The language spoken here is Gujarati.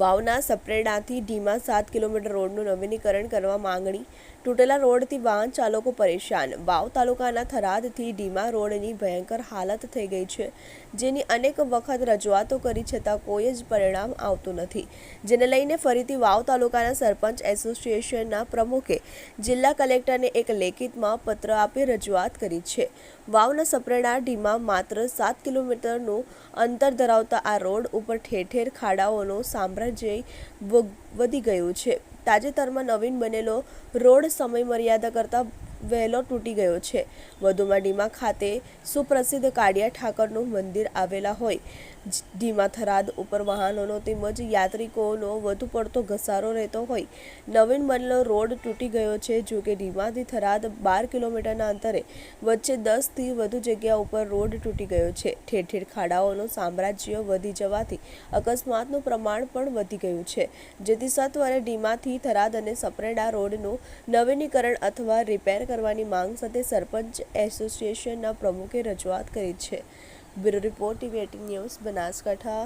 વાવના સપ્રેડાથી ઢીમા સાત કિલોમીટર રોડનું નવીનીકરણ કરવા માંગણી. તૂટેલા રોડથી વાહન ચાલકો પરેશાન. વાવ તાલુકાના થરાદથી ઢીમા રોડની ભયંકર હાલત થઈ ગઈ છે, જેની અનેક વખત રજૂઆતો કરી છતાં કોઈ જ પરિણામ આવતું નથી. જેને લઈને ફરીથી વાવ તાલુકાના સરપંચ એસોસિએશનના પ્રમુખે જિલ્લા કલેક્ટરને એક લેખિતમાં પત્ર આપી રજૂઆત કરી છે. વાવના સપ્રેડા ઢીમાં માત્ર સાત કિલોમીટરનું અંતર ધરાવતા આ રોડ ઉપર ઠેર ઠેર ખાડાઓનો સામ્રાજ્ય વધી ગયું છે. તાજેતરમાં નવીન બનેલો રોડ સમય મર્યાદા કરતાં વહેલો તૂટી ગયો છે. વધુમાં ડીમા ખાતે સુપ્રસિદ્ધ કાળિયા ઠાકરનું મંદિર આવેલા હોય. ધીમા થરાદ ઉપર વાહનોનો તેમજ યાત્રિકોનો વધુ પડતો ઘસારો રહેતો હોય. નવીન બનેલો રોડ તૂટી ગયો છે, જો કે ધીમાથી થરાદ બાર કિલોમીટરના અંતરે વચ્ચે દસથી વધુ જગ્યા ઉપર રોડ તૂટી ગયો છે. ઠેર ઠેર ખાડાઓનું સામ્રાજ્ય વધી જવાથી અકસ્માતનું પ્રમાણ પણ વધી ગયું છે. જેથી સત્વરે ડીમાથી થરાદ અને સપરેડા રોડનું નવીનીકરણ અથવા રિપેર કરવાની માંગ સાથે સરપંચ એસોસિએશનના પ્રમુખે રજૂઆત કરી છે. Bureau report, TV eighteen news, Banaskantha.